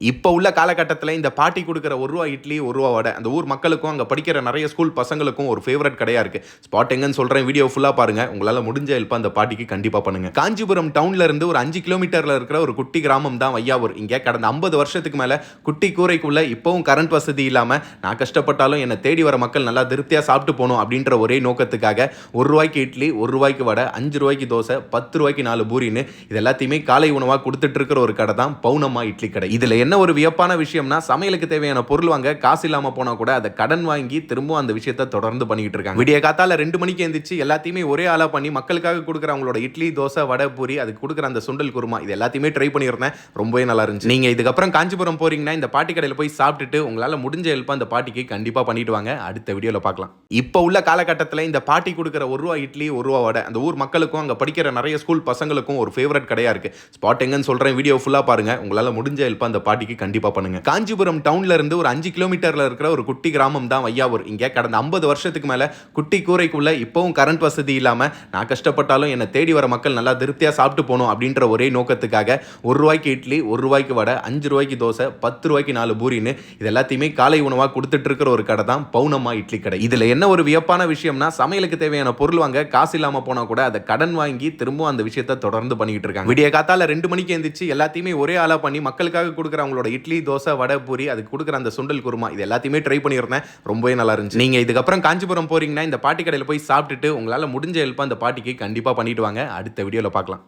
இப்போ உள்ள காலகட்டத்தில் இந்த பாட்டி கொடுக்குற ஒரு ரூபா இட்லி ஒரு ரூபா வடை அந்த ஊர் மக்களுக்கும் அங்கே படிக்கிற நிறைய ஸ்கூல் பசங்களுக்கும் ஒரு ஃபேவரட் கடையாக இருக்குது ஸ்பாட் எங்கன்னு சொல்கிறேன் வீடியோ ஃபுல்லாக பாருங்கள் உங்களால் முடிஞ்ச ஹெல்ப் அந்த பாட்டிக்கு கண்டிப்பாக பண்ணுங்கள் காஞ்சிபுரம் டவுன்ல இருந்து ஒரு அஞ்சு கிலோமீட்டரில் இருக்கிற ஒரு குட்டி கிராமம் தான் வையாவூர். இங்கே கடந்த ஐம்பது வருஷத்துக்கு மேலே குட்டி கூரைக்குள்ளே இப்போவும் கரண்ட் வசதி இல்லாமல் நான் கஷ்டப்பட்டாலும் என்னை தேடி வர மக்கள் நல்லா திருப்தியாக சாப்பிட்டு போகணும் அப்படின்ற ஒரே நோக்கத்துக்காக ஒரு ரூபாய்க்கு இட்லி ஒரு ரூபாய்க்கு வடை அஞ்சு ரூபாய்க்கு தோசை பத்து ரூபாய்க்கு நாலு பூரின்னு இது எல்லாத்தையுமே காலை உணவாக கொடுத்துட்டு இருக்கிற ஒரு கடை தான் பௌனம்மா இட்லி கடை. இதில் என்ன என்ன ஒரு வியப்பான விஷயம்னா சமையலுக்கு தேவையான பொருள் வாங்க காசு இல்லாமல் போனால் கூட அதை கடன் வாங்கி திரும்பவும் அந்த விஷயத்தை தொடர்ந்து பண்ணிக்கிட்டு இருக்காங்க. விடிய காத்தால ரெண்டு மணிக்கு எந்திரிச்சு எல்லாத்தையுமே ஒரே ஆளாக பண்ணி மக்களுக்காக கொடுக்குற அவங்களோட இட்லி தோசை வடை பூரி அதுக்கு கொடுக்குற அந்த சுண்டல் குருமா இது எல்லாத்தையுமே ட்ரை பண்ணியிருந்தேன். ரொம்பவே நல்லா இருந்துச்சு. நீங்கள் இதுக்கப்புறம் காஞ்சிபுரம் போறீங்கன்னா இந்த பாட்டி கடையில் போய் சாப்பிட்டுட்டு உங்களால் முடிஞ்ச ஹெல்ப் அந்த பாட்டிக்கு கண்டிப்பாக பண்ணிட்டு வாங்க. அடுத்த வீடியோவில் பார்க்கலாம். இப்போ உள்ள காலகட்டத்தில் இந்த பாட்டி கொடுக்குற ஒரு ரூபா இட்லி ஒரு ரூபா வடை அந்த ஊர் மக்களுக்கும் அங்கே படிக்கிற நிறைய ஸ்கூல் பசங்களுக்கும் ஒரு ஃபேவரட் கடையாக இருக்குது ஸ்பாட் எங்கன்னு சொல்கிறேன் வீடியோ ஃபுல்லாக பாருங்க. உங்களால் முடிஞ்ச ஹெல்ப் அந்த பாட்டி பாட்டிக்கு கண்டிப்பாக பண்ணுங்க. காஞ்சிபுரம் டவுன்ல இருந்து ஒரு அஞ்சு கிலோமீட்டர்ல இருக்கிற ஒரு குட்டி கிராமம் தான் வையாவூர். இங்கே கடந்த ஐம்பது வருஷத்துக்கு மேலே குட்டி கூரைக்குள்ளே இப்போவும் கரண்ட் வசதி இல்லாமல் நான் கஷ்டப்பட்டாலும் என்னை தேடி வர மக்கள் நல்லா திருப்தியாக சாப்பிட்டு போகணும் அப்படின்ற ஒரே நோக்கத்துக்காக ஒரு ரூபாய்க்கு இட்லி ஒரு ரூபாய்க்கு வடை அஞ்சு ரூபாய்க்கு தோசை பத்து ரூபாய்க்கு நாலு பூரின்னு இது எல்லாத்தையுமே காலை உணவாக கொடுத்துட்டு இருக்கிற ஒரு கடை தான் பௌனம்மா இட்லி கடை. இதில் என்ன ஒரு வியப்பான விஷயம்னா சமையலுக்கு தேவையான பொருள் வாங்க காசு இல்லாமல் போனால் கூட அதை கடன் வாங்கி திரும்பவும் அந்த விஷயத்தை தொடர்ந்து பண்ணிக்கிட்டு இருக்காங்க. விடிய காத்தால ரெண்டு மணிக்கு எந்திரிச்சு எல்லாத்தையுமே ஒரே ஆளாக பண்ணி மக்களுக்காக கொடுக்குற அவங்களோட இட்லி தோசை வடை பூரி அதுக்கு கொடுக்குற அந்த சுண்டல் குருமா இது எல்லாத்தையுமே ட்ரை பண்ணியிருந்தேன். ரொம்பவே நல்லா இருந்துச்சு. நீங்கள் இதுக்கப்புறம் காஞ்சிபுரம் போறீங்கன்னா இந்த பாட்டி கடையில் போய் சாப்பிட்டுட்டு உங்களால் முடிஞ்ச ஹெல்ப்பாக அந்த பாட்டிக்கு கண்டிப்பாக பண்ணிட்டு வாங்க. அடுத்த வீடியோவில் பார்க்கலாம்.